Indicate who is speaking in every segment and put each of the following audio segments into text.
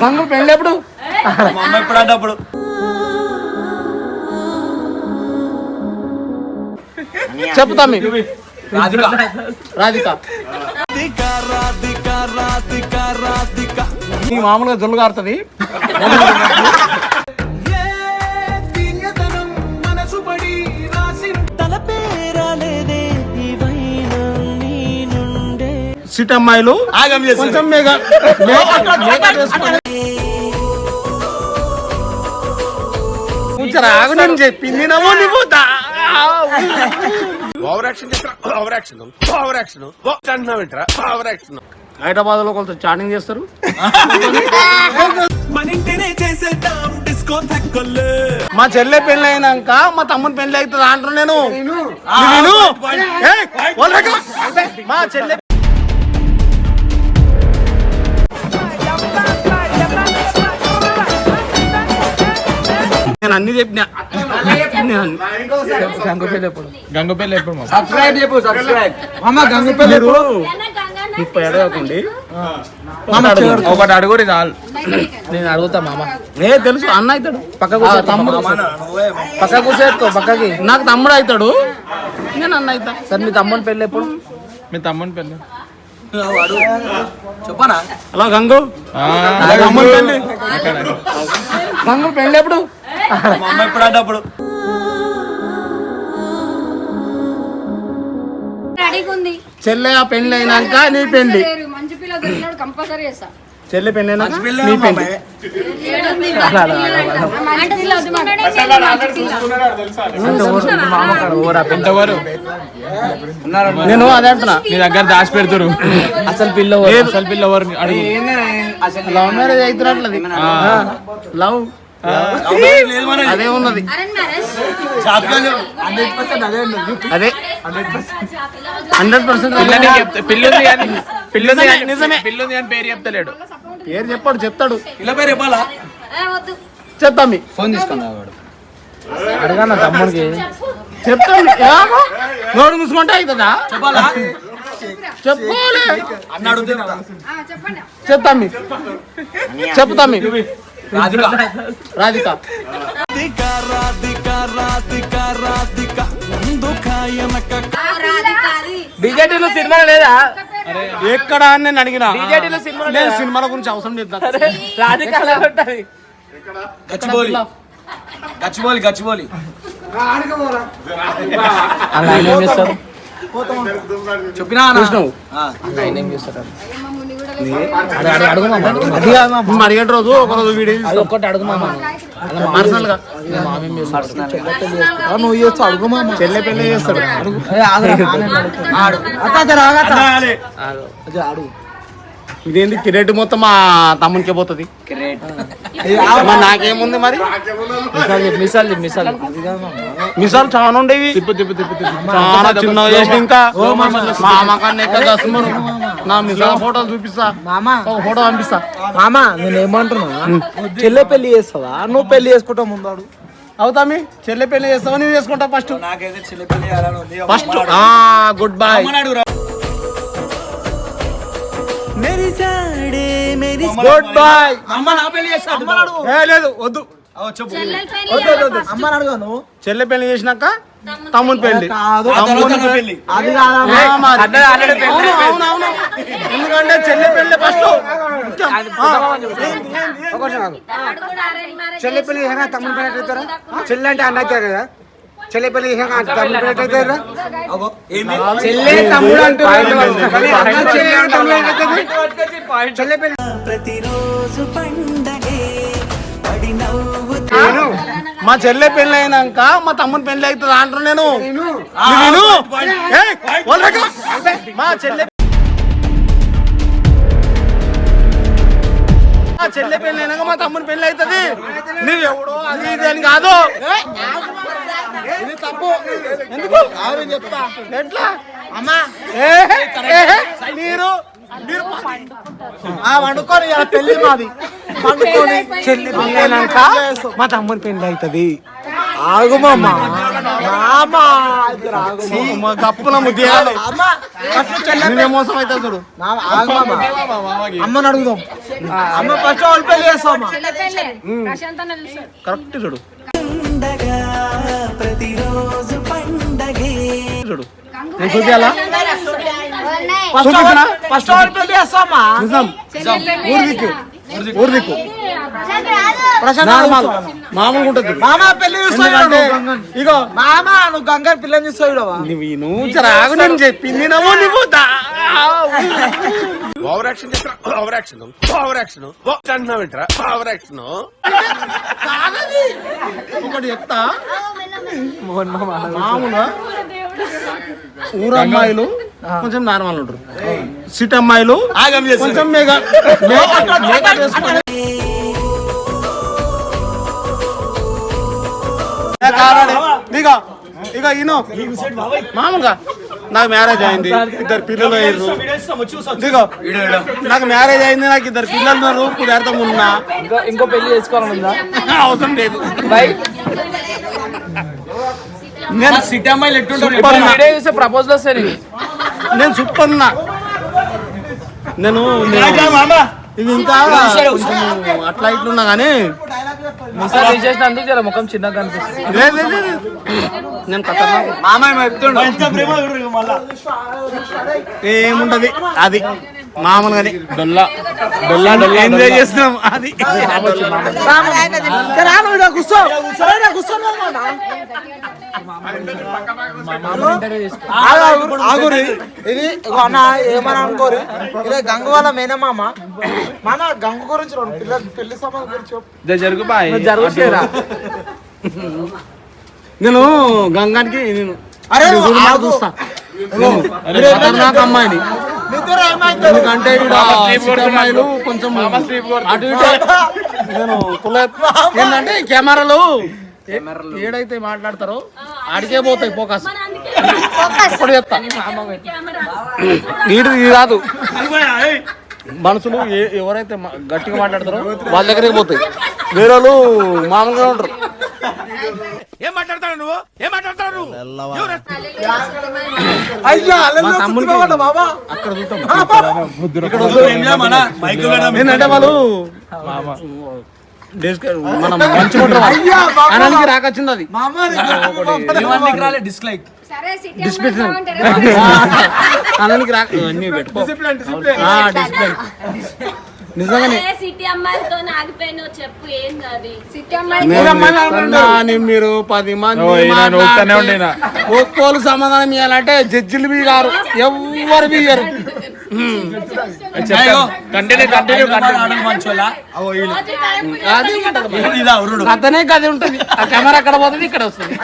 Speaker 1: గంగు పెళ్ళి ఎప్పుడు?
Speaker 2: మా అమ్మ ఎప్పుడు అంటే అప్పుడు
Speaker 1: చెప్తా మీ
Speaker 2: రాధిక.
Speaker 1: రాధిక. నీ మామూలుగా జొల్లు కారుతుంది
Speaker 3: అంటున్నావు ఏంట్రా? ఓవర్ యాక్షన్
Speaker 1: హైదరాబాద్లో కొంత చాటింగ్ చేస్తారు. మా చెల్లె పెళ్ళి అయినాక మా తమ్ముని పెళ్ళి అవుతుంది అంటారు నేను. నేను? ఏయ్, వదలకు. మా చెల్లె నేను అన్ని చెప్పిన నేను అన్ని- గంగపల్లి ఎప్పుడు
Speaker 4: గంగపల్లి ఎప్పుడు మా
Speaker 2: సబ్స్క్రైబ్ చెప్పు సబ్స్క్రైబ్
Speaker 1: మామ గంగపల్లి ఎప్పుడు ముప్పై అడగకండి
Speaker 4: ఒకటి అడుగురి చాలు.
Speaker 1: నేను అడుగుతా మామ. ఏ తెలుసు అన్న అవుతాడు. పక్క తమ్ముడు. పక్క కూర్చోట్టుకో పక్కకి. నాకు తమ్ముడు అవుతాడు. నేను అన్న అవుతా. సరే మీ తమ్ముడు పెళ్ళి ఎప్పుడు?
Speaker 4: మీ తమ్ముని పెళ్ళి.
Speaker 2: చెప్పనా?
Speaker 1: హలో గంగు.
Speaker 4: ఆ,
Speaker 1: తమ్ముడు పెళ్ళి? గంగు పెళ్ళి ఎప్పుడు?
Speaker 2: మా అమ్మ ఎప్పుడు
Speaker 1: చెల్లె ఆ పెళ్ళి అయినాక నీ పెళ్ళి
Speaker 5: లేరు. మంచి పిల్ల దొరికినాడు కంపల్సరీ చేస్తా.
Speaker 1: చెల్లె పెళ్ళి అయినాక నీ
Speaker 2: మా
Speaker 5: చెల్లి మంచి పిల్ల.
Speaker 4: ఎంతవరు
Speaker 1: నేను అదే అంటున్నా.
Speaker 4: నీ దగ్గర దాచి పెడుతురు.
Speaker 1: అసలు పిల్ల
Speaker 4: అసలు పిల్ల ఎవరు? అడుగు.
Speaker 1: లవ్ మ్యారేజ్ అవుతున్నట్లది లవ్. అదే ఉన్నది.
Speaker 5: అరేంజ్ మ్యారేజ్
Speaker 2: జాతకాలు చెప్పు. 100% అదే
Speaker 1: హండ్రెడ్ పర్సెంట్.
Speaker 4: పిల్లని చెప్తా పిల్లుంది కానీ పిల్లుంది
Speaker 1: నిజమే.
Speaker 4: పిల్లుంది కానీ పేరు చెప్తలేడు.
Speaker 1: పేరు చెప్పాడు చెప్తాడు.
Speaker 2: పిల్ల పేరు చెప్పాలా?
Speaker 5: ఏ, వద్దు.
Speaker 1: చెప్తా మీ.
Speaker 2: ఫోన్ తీసుకున్నా వాడు.
Speaker 1: అడగా తమ్ముడికి? చెప్తాను ఏమో? నోరు మూసుకుంటే అవుతుందా
Speaker 2: చెప్పాలా?
Speaker 1: చెప్పాలి.
Speaker 2: అన్న అడిగితే
Speaker 5: ఆ, చెప్పండి.
Speaker 1: చెప్తా మీ
Speaker 2: రాధిక.
Speaker 1: రాధిక
Speaker 5: ఆ, రాధికారి.
Speaker 1: డిజెటీలో సినిమా లేదా? ఎక్కడ అని నేను అడిగిన. డిజెటీలో సినిమా నేను సినిమాల గురించి అవసరం లేదు. రాధిక అలా ఉంటది.
Speaker 2: గచ్చిబోలి. గచ్చిబోలి గచ్చిబోలి. చెప్పినా.
Speaker 1: ఆయన ఏం చేస్తారు? అడుగు అడుగు. మేము. అడిగేటి రోజు ఒక రోజు వీడియో ఒక్కటి అడుగు పర్సనల్గా నువ్వు చేస్తావు అడుగు మామ. చెల్లె పెళ్ళి చేస్తాడు. అడుగు.
Speaker 2: ఆడు.
Speaker 1: ఇదేంటి కిరీట్ మొత్తం మా తమ్మునికే పోతుంది. నాకేముంది మరి? మిసాల్ మిసాల్ మిసాల్ చాలా ఉండేవి. చాలా చిన్న చేసి ఇంకా. నా మిసాల్ ఫోటోలు చూపిస్తా. ఒక ఫోటో పంపిస్తా.
Speaker 6: మామ నేను ఏమంటున్నా చెల్లె పెళ్ళి చేస్తావా? నువ్వు పెళ్ళి చేసుకుంటావు ముందాడు.
Speaker 1: అవుతా మీ చెల్లె పెళ్ళి చేస్తావా? నువ్వు చేసుకుంటా first first. Good boy good boy
Speaker 2: అమ్మ నా పెళ్ళి చేస్తాడు.
Speaker 1: ఏ లేదు వద్దు.
Speaker 6: అడుగు నువ్వు?
Speaker 1: చెల్లె పెళ్ళి చేసినాక తమ్ముని పెళ్ళి.
Speaker 6: కాదు
Speaker 2: ఆ తర్వాత
Speaker 1: తమ్ముని
Speaker 2: నా పెళ్ళి.
Speaker 6: అది కాదా
Speaker 1: ఏ మరి. అవును, అవును, అవును. ఎందుకంటే చెల్లె పెళ్ళి ఫస్ట్
Speaker 6: చెల్లె పెళ్ళి తమ్ముని పెళ్ళి అవుతారా చెల్లె అంటే అన్న అవుతారు కదా? చెల్లె పెళ్ళి పెళ్ళి
Speaker 1: మా చెల్లె పెళ్ళి అయినాక మా తమ్ముని పెళ్ళి అవుతుంది అంటారు నేను. నేను. మా చెల్లె మా చెల్లె పెళ్ళి అయినాక మా తమ్ముని పెళ్ళి అవుతుంది. నువ్వు ఎవడో అది ఇది అని కాదు. ఇది తప్పు. ఎందుకు? చెప్తా. ఎట్లా? అమ్మా మీరు వండుకొని పెళ్ళి మాది. వండుకొని చెల్లి మా తమ్ముని పెళ్ళి అవుతుంది. మోసం అవుతా చూడు.
Speaker 6: మామ ఆగు మామ. అమ్మని అడుగుదాం. అమ్మ ఫస్ట్ వాళ్ళు పెళ్ళి చేస్తాం
Speaker 5: చెల్లె పెళ్ళే. ప్రశాంత్ అన్న చూస్తాడు
Speaker 1: కరెక్ట్ చూడు. చూపించాలా?
Speaker 6: ఫస్ట్
Speaker 1: చూపించనా?
Speaker 6: ఫస్ట్
Speaker 1: నిజం.
Speaker 5: చెల్లె పెళ్ళే
Speaker 1: ఊరు దిక్కు. ఊరు దిక్కు
Speaker 6: ప్రశాంత్
Speaker 1: నార్మల్ మామూలుగా ఉంటుంది.
Speaker 6: మామ పెళ్ళి
Speaker 1: ఎందుకంటే
Speaker 6: చూస్తావు
Speaker 1: ఇగో
Speaker 6: మామ నువ్వు గంగని పిల్లని చూస్తావు
Speaker 1: నువ్వు నువ్వు జరాగు నేను చెప్పింది నవ్వు నువ్వు
Speaker 3: over action over action. Over action. అంటున్నావు ఏంట్రా? Over action.
Speaker 1: ఒకటి చెప్తా. మామూలుగా ఊరు అమ్మాయిలు కొంచెం నార్మల్ ఉంటారు. సిట్ అమ్మాయిలు కొంచెం మేఘ. ఇక ఇక ఈయన మామూలుగా నాకు మ్యారేజ్ అయింది. ఇద్దరు పిల్లలు అయ్యారు. ఇదిగో నాకు మ్యారేజ్ అయింది నాకు ఇద్దరు పిల్లలు ఉన్నారు కుదార్థం ఉన్నా.
Speaker 4: ఇంకో పెళ్ళి చేసుకోవాలని ఉందా
Speaker 1: అవసరం లేదు.
Speaker 2: నేను సిటీ అమ్మాయిలు ఎట్టుంటారు?
Speaker 4: ప్రపోజల్ వస్తాయి
Speaker 1: నేను సూపర్ ఉన్నా నేను ఇది ఇంకా అట్లా ఇట్లున్నా కానీ
Speaker 4: మిసాల్ తీసేసినందుకు జర ముఖం చిన్నగా కనిపిస్తుంది.
Speaker 1: లేదు. నేను
Speaker 2: మామయ్య చెప్తుండు.
Speaker 1: ఏముంటది అది మామూలుగానే.
Speaker 4: డొల్లా. డొల్లా డొల్లా
Speaker 1: ఎంజాయ్ చేస్తున్నాం. అది.
Speaker 6: కూర్చో. కూర్చో. ఆగురి. ఇది అన్న ఏమని అనుకోరు? ఇదే గంగ వాళ్ళ మేనమామ. మామ గంగ గురించి రెండు పిల్ల పెళ్ళి సంబంధం గురించి చెప్పు.
Speaker 4: జరుగు బాయ్.
Speaker 6: జరుగుతారా?
Speaker 1: నేను గంగానికి నేను
Speaker 6: అరే.
Speaker 1: చూస్తా. అమ్మాయిని. ఎందుకంటే అమ్మాయిలు కొంచెం అటు ఇటు నేను ఏంటంటే కెమెరాలు ఏడైతే మాట్లాడతారో ఆడికే పోతాయి ఫోకస్. ఇప్పుడు చెప్తా? వీడు ఇది కాదు మనుషులు ఏ- ఎవరైతే మా- గట్టిగా మాట్లాడతారో వాళ్ళ దగ్గరికి పోతాయి. వేరే వాళ్ళు మామూలుగా ఉంటారు.
Speaker 3: ఏం మాట్లాడతాడు
Speaker 1: మా తమ్ముడికి అక్కడ చూస్తాం
Speaker 2: ఇక్కడ మన మైక్
Speaker 1: ఏంటంటే వాళ్ళు మనం మంచుకుంటాం అనానికి రాకొచ్చింది అది.
Speaker 2: రాలే డిస్లైక్
Speaker 5: సరే సిటీ
Speaker 1: Discipline.
Speaker 5: అమ్మాయి
Speaker 1: అనానికి రా అన్నీ పెట్టుకో అని మీరు పది మంది? ఒక్కోలు సమాధానం ఇవ్వాలంటే జడ్జిలు బి గారు ఎవ్వరు బియ్యరు అతనే గది ఉంటది. ఆ కెమెరా అక్కడ పోతుంది ఇక్కడ వస్తుంది.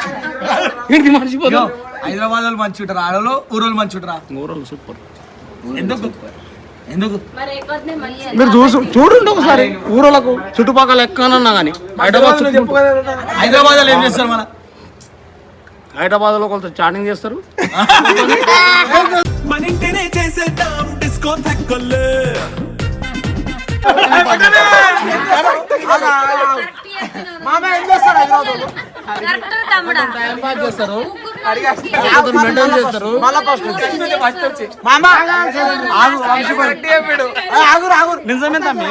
Speaker 1: ఇంటికి మర్చిపోతాం
Speaker 2: హైదరాబాద్ వాళ్ళు మంచి ఉంటారు. ఆడలో ఊరోళ్ళు మంచి ఉంటారా?
Speaker 1: ఊరలు సూపర్.
Speaker 2: ఎందుకు? ఎందుకు?
Speaker 7: మరి
Speaker 1: చూసు చూడండి ఒకసారి ఊరలకు చుట్టుపక్కల ఎక్కనన్నా కానీ హైదరాబాద్
Speaker 2: హైదరాబాద్ వాళ్ళు ఏం చేస్తారు మన
Speaker 1: హైదరాబాద్లో కొంత చాటింగ్ చేస్తారు. టైం పాస్ చేస్తారు మెయింటైన్ చేస్తారు
Speaker 6: ఆగురు ఆగురు
Speaker 1: నిజమే తమ్మి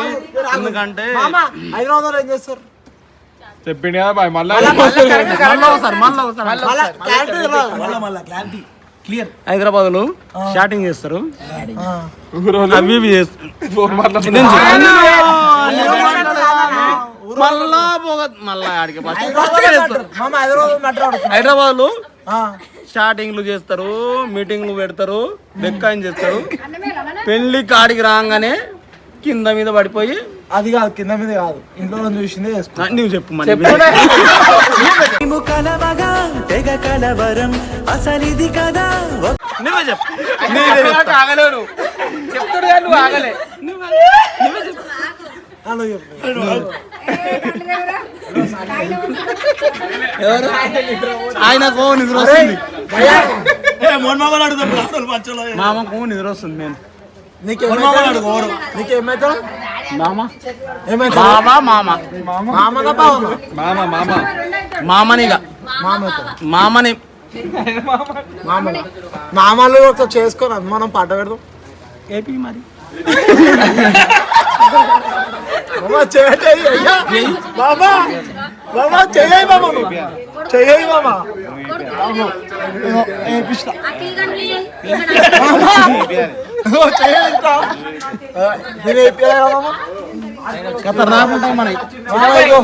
Speaker 1: ఎందుకంటే
Speaker 6: హైదరాబాద్ ఏం చేస్తారు
Speaker 4: కదా బాయ్ మళ్ళా
Speaker 1: హైదరాబాద్లో షాటింగ్ చేస్తారు అవి ఇవి చేస్తారు మళ్ళా పోగ మళ్ళా ఆడికి హైదరాబాద్లో స్టార్టింగ్లు చేస్తారు మీటింగ్లు పెడతారు బెక్కాయిన్ చేస్తారు. పెళ్ళి కాడికి రాగానే కింద మీద పడిపోయి
Speaker 6: అది కాదు కింద మీద కాదు. ఇంట్లో చూసిందే
Speaker 1: నువ్వు చెప్పు మరి
Speaker 8: కలవగా తెగ కలవరం అసలిది కదా
Speaker 1: నువ్వే చెప్పు. నువ్వే.
Speaker 4: ఆగలేరు చెప్తాడు కానీ నువ్వు ఆగలే
Speaker 6: అలా చెప్పు.
Speaker 1: ఎవరు? ఆయనకు నిద్ర వస్తుంది.
Speaker 2: మంచోళ్ళు.
Speaker 1: మామకు నిద్ర వస్తుంది నేను
Speaker 6: నీకేమైతే
Speaker 1: మామ? బాబా మామ
Speaker 6: బావనా
Speaker 4: మామ మామ
Speaker 1: మామనిగా
Speaker 4: మామ బావ
Speaker 2: మామని.
Speaker 6: మామూలు మామూలు ఒకసారి చేసుకొని అది మనం పాట పెడదాం.
Speaker 2: ఏపీ మరి?
Speaker 6: బాబా చేయండి అయ్యా. ఇంకా నేను ఏపియలే బాబా
Speaker 2: ఖతర్నాక్ ఉంటాయి మనకి
Speaker 6: బాబా ఇగో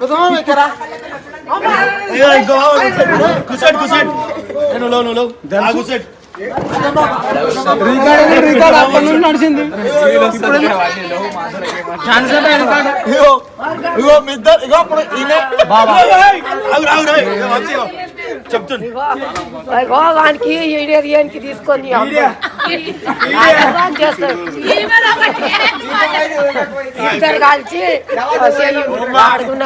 Speaker 6: కుదమా ఇక్కడ
Speaker 2: ఇగో ఇంకో కూర్చోండి కూర్చోండి నేను లో లో కూర్చోండి.
Speaker 6: రికార్డ్ రికార్డ్ అప్పటి నుంచి నడిచింది ఇగో ఇద్దరు ఇగో
Speaker 9: వానికి తీసుకొని ఇద్దరు కలిసి ఆడుకుని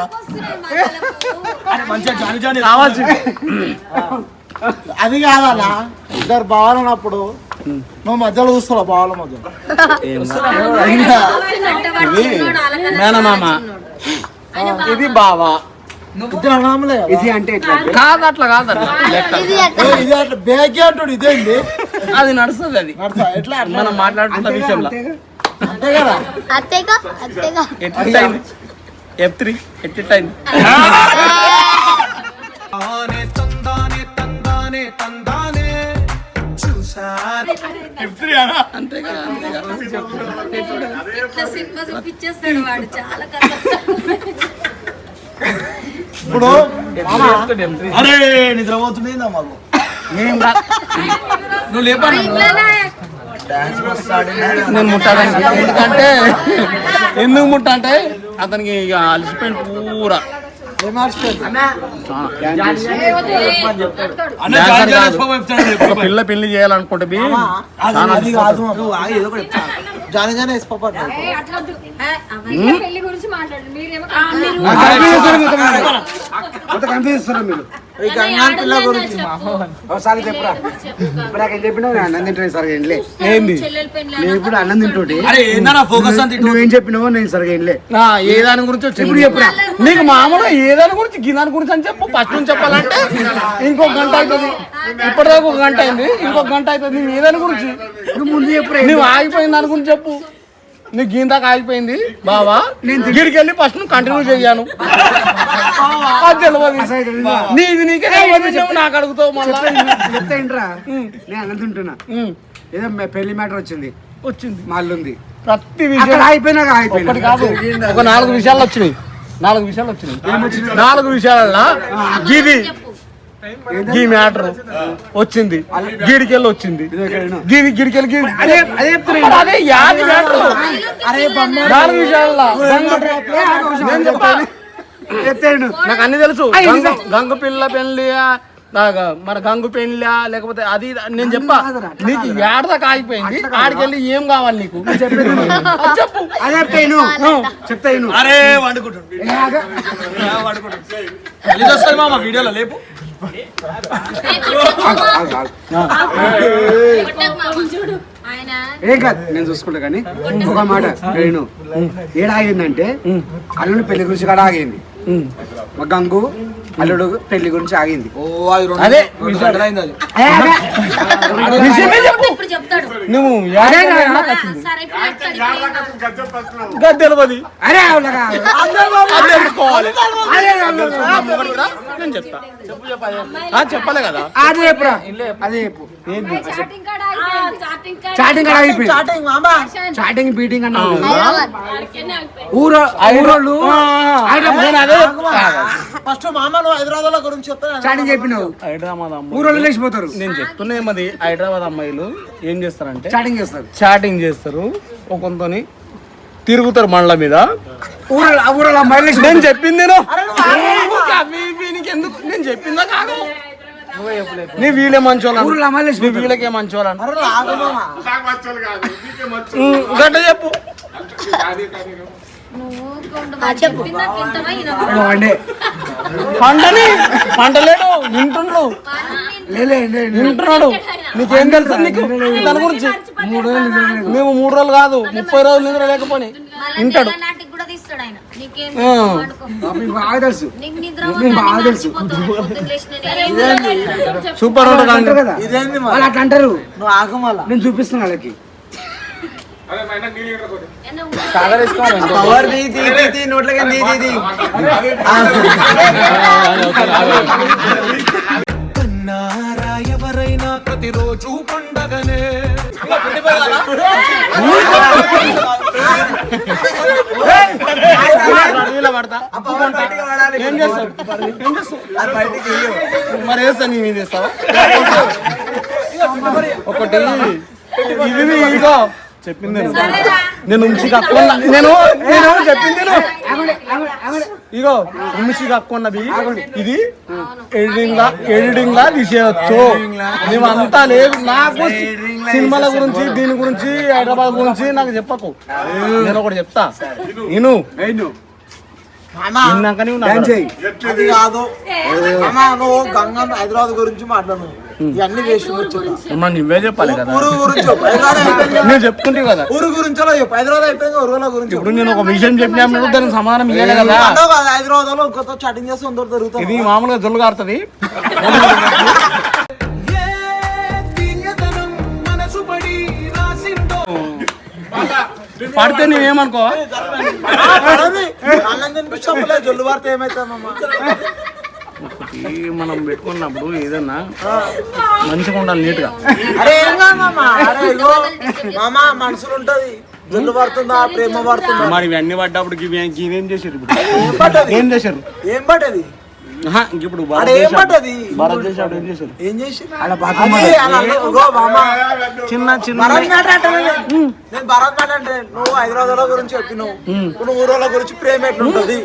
Speaker 9: వస్తారు
Speaker 2: మంచిగా జాని జాని.
Speaker 6: కావాల్సి. అది కాదన్నా ఇద్దరు బావాలు ఉన్నప్పుడు నువ్వు మధ్యలో చూస్తావు బావాల మధ్యలో
Speaker 2: మేనమామ
Speaker 6: ఇది బావా. ఇద్దరు అన్నాములే ఇది అంటే
Speaker 1: కాదు. అట్లా కాదు.
Speaker 6: ఇది అట్లా. బ్యాగ్ అంటాడు ఇదేంటి
Speaker 1: అది నడుస్తుంది అది.
Speaker 6: ఎట్లా?
Speaker 1: మనం మాట్లాడుతున్న విషయంలో.
Speaker 6: అంతే కదా
Speaker 5: అత్తేగా అత్తేగా
Speaker 1: ఎట్లా అయింది ఎఫ్ త్రీ
Speaker 4: చాలా కష్టం
Speaker 6: ఇప్పుడు
Speaker 2: అరే నిద్రపోతుంది మాకు.
Speaker 1: నువ్వు లేపా
Speaker 4: ఇంట్లోనే
Speaker 1: నేను ముట్టాను ఎందుకంటే ఎందుకు ముట్ట అంటే అతనికి ఇక అలసిపోయిన పూరా. పిల్ల పెళ్ళి చేయాలనుకుంటే
Speaker 6: జాని జాని
Speaker 4: అవన్నీ
Speaker 5: ఇంకా పెళ్ళి గురించి మాట్లాడు మీరేమో
Speaker 4: మీరు
Speaker 6: ఈ గంగాన్ పిల్ల గురించి
Speaker 4: ఒకసారి చెప్పురా?
Speaker 1: ఏంది
Speaker 4: చెల్లెలు పెళ్ళి
Speaker 9: ఇప్పుడు అన్నం తింటుంటే
Speaker 2: ఫోకస్ అంత ఇటు
Speaker 9: నువ్వేం చెప్పినావో నేను సరిగా
Speaker 1: నా ఏ దాని గురించి వచ్చింది చెప్పురా? నీకు మామూలుగా ఏ దాని గురించి ఈ దాని గురించి అని చెప్పు. ఫస్ట్ నుంచి చెప్పాలంటే ఇంకొక గంట అవుతుంది ఇప్పటిదాకా ఒక గంట అయింది. ఇంకొక గంట అవుతుంది నువ్వు ఏ దాని గురించి?
Speaker 9: నువ్వు ముందు చెప్పురా
Speaker 1: నువ్వు ఆగిపోయిన దాని గురించి చెప్పు. నీకు గీందాక ఆగిపోయింది బావా గిడికి వెళ్ళి ఫస్ట్ నువ్వు కంటిన్యూ చెయ్యాను. అది తెలియదు నీది నీకే తెలియదు చెప్పు నాకు అడుగుతావు మళ్ళా.
Speaker 9: చెప్తా ఏంట్రా నేను ఏదో పెళ్ళి మ్యాటర్ వచ్చింది.
Speaker 1: వచ్చింది.
Speaker 9: మా అల్లుంది
Speaker 1: ప్రతి
Speaker 9: అక్కడ
Speaker 1: విషయం
Speaker 9: అయిపోయినాక అయిపోయినా
Speaker 1: ఒకటి కాదు. ఒక నాలుగు విషయాలు వచ్చినాయి. నాలుగు విషయాలు వచ్చినాయి. నాలుగు విషయాలలో గిది గీ మ్యాటర్ వచ్చింది. గిడికెళ్ళి వచ్చింది. గిది గిడికెళ్ళి గిడి అదే యాది మ్యాటర్. నాలుగు నాకు అన్ని తెలుసు. గంగు పిల్ల పెళ్ళి మన గంగు పెళ్ళా లేకపోతే అది నేను చెప్పా. నీకు ఏడదాకా ఆగిపోయింది? ఆడికెళ్ళి ఏం కావాలి నీకు? చెప్పు.
Speaker 9: అదే చెప్తాను
Speaker 2: అరే వండుకుంటాడు. మామ? వీడియోలో లేపు.
Speaker 9: ఏం కాదు నేను చూసుకుంటా కానీ ఒక మాట నేను ఏడ ఆగిందంటే అల్లుడు పెళ్ళి గురించి కూడా ఆగింది? గంగు అల్లుడు పెళ్ళి గురించి ఆగింది.
Speaker 2: ఓ అది
Speaker 1: చెప్పు. నువ్వు
Speaker 9: అరే
Speaker 1: నేను చెప్తా. చెప్పు చెప్పాలి ఆ, చెప్పలే కదా.
Speaker 9: అదే చెప్పురా. అదే చెప్పు.
Speaker 5: చాటింగ్ కాడ
Speaker 4: చాటింగ్
Speaker 9: అయిపోయింది బీటింగ్
Speaker 4: అయిపోయింది.
Speaker 9: ఊరో. ఊరోళ్ళు.
Speaker 6: ఫస్ట్ మామలు హైదరాబాద్ గురించి చెప్తా
Speaker 9: చాటింగ్ చెప్పినావు.
Speaker 1: హైదరాబాద్ అమ్మాయిలు.
Speaker 9: ఊరోళ్ళు లేచిపోతారు.
Speaker 1: నేను చెప్తున్నా ఏమది? హైదరాబాద్ అమ్మాయిలు ఏం చేస్తారంటే
Speaker 9: చాటింగ్ చేస్తారు.
Speaker 1: చాటింగ్ చేస్తారు. ఒకంతోని తిరుగుతారు మండల మీద.
Speaker 9: ఆ ఊరోళ్ళు అమ్మాయిలు
Speaker 1: నేను. చెప్పింది నేను. ఎందుకు నేను చెప్పిందా కాదు. నీ వీళ్ళే మంచోళ్ళు నీ. వీళ్ళకే మంచోళ్ళు గట్ట చెప్పు. పంటని పంటలేడు వింటుండ్రు
Speaker 4: వాడిని
Speaker 1: వింటున్నాడు. నీకేం తెలుసు నీకు? దాని గురించి. మేము మూడు రోజులు కాదు ముప్పై రోజులు నిద్ర లేకపోయి వింటాడు. సూపర్
Speaker 9: అంటారు కదా. అట్లా అంటారు. నేను చూపిస్తున్నా వాళ్ళకి.
Speaker 6: పవర్ ది ది ది ది నోట్లకి ది ది ది
Speaker 8: కన్నారా ఎవరైనా ప్రతిరోజు పండగనే
Speaker 1: నీళ్ళ పడతా ఏం చేస్తావు ఏం చేస్తావు మరి వేస్తా నీ మీద వేస్తావా ఒకటి ఇది ఇదిగో చెప్పింది నేను. నేను ఉంచి కక్కున్నా. నేను నేను చెప్పింది. ఇగో ఉంచి కక్కున్నది. ఇది ఎడిటింగ్ లా ఎడిటింగ్ లా తీసేయచ్చు నువ్వంతా లేదు. నాకు సినిమాల గురించి దీని గురించి హైదరాబాద్ గురించి నాకు చెప్పకు. నేను ఒకటి చెప్తా. నేను విన్నాక నువ్వు.
Speaker 6: కాదు. గంగా హైదరాబాద్ గురించి మాట్లాడు. ఇవన్నీ వేసి
Speaker 1: నువ్వే చెప్పాలి కదా.
Speaker 6: ఊరు గురించి చెప్పు. హైదరాబాద్ అయిపోయింది
Speaker 1: నేను చెప్పుకుంటే కదా.
Speaker 6: ఊరు గురించి హైదరాబాద్ అయిపోయింది ఊరుల గురించి.
Speaker 1: ఇప్పుడు నేను ఒక విషయం చెప్పినప్పుడు దానికి సమాధానం ఇవ్వాలి కదా.
Speaker 6: హైదరాబాద్లో ఇంకొక చాటింగ్ చేస్తే అందరు
Speaker 1: ఇది మామూలుగా జొల్లు కారుతుంది. పడితే నువ్వేమనుకో
Speaker 6: జొల్లు వార్త ఏమైతుందమ్మా?
Speaker 1: మనం పెట్టుకున్నప్పుడు ఏదన్నా మంచిగా ఉండాలి
Speaker 6: నీట్గా మనసులు ఉంటది. జొల్లు పడుతుందా ప్రేమ పడుతుందా?
Speaker 1: మరి ఇవన్నీ పడ్డప్పుడు ఇవి చేశారు ఇప్పుడు?
Speaker 6: ఏం
Speaker 1: చేశారు?
Speaker 6: ఏం పడ్డది?
Speaker 1: ఇప్పుడు చిన్న చిన్న
Speaker 6: భరత్ మాట అంటే నేను. భరత్ అంటే నువ్వు హైదరాబాద్ గురించి చెప్పినావు. నువ్వు ఊరోళ్ళ గురించి ప్రేమ ఎట్లుంటది?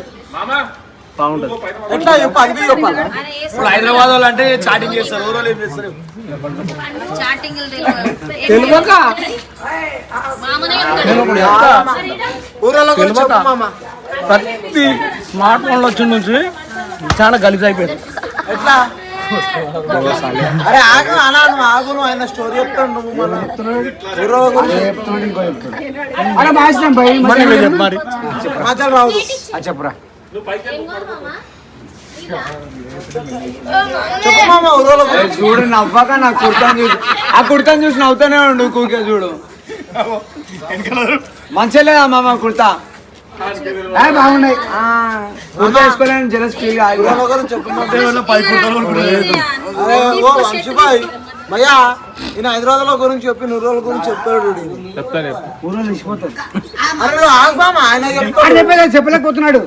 Speaker 1: బాగుంటది
Speaker 6: ఎట్లా చెప్పు అది చెప్పాలి?
Speaker 4: ఇప్పుడు హైదరాబాద్ వాళ్ళు అంటే చాటింగ్ చేస్తారు ఊరోళ్ళు ఏం చేస్తారు?
Speaker 6: ఊరోళ్ళ గురించి
Speaker 1: ప్రతి స్మార్ట్ ఫోన్లు వచ్చిన నుంచి చాలా గలీజ్ అయిపోయింది.
Speaker 6: ఎట్లా? అరే ఆగు అనా నువ్వు ఆగు ఆయన స్టోరీ చెప్తాడు నువ్వు మన
Speaker 1: మరి.
Speaker 9: చెప్పురా
Speaker 6: చెప్పు మామ ఊరోళ్ళ గురించి
Speaker 9: చూడు నవ్వక నా కుర్తాను చూసి ఆ కుర్తాను చూసి నవ్వుతూనే ఉండు కూకే చూడు. మంచిగా లేదా మామ కుర్తా? ఏ, బాగున్నాయి. ఆ, కుర్తా వేసుకోలేని జలస్ ఫీల్
Speaker 6: వంశీబాయ్. భయ్యా ఈయన హైదరాబాద్లో గురించి చెప్పి నూరోళ్ళ గురించి చెప్పాడు నువ్వు ఆయన చెప్తాడు.
Speaker 9: చెప్పలేదు చెప్పలేకపోతున్నాడు.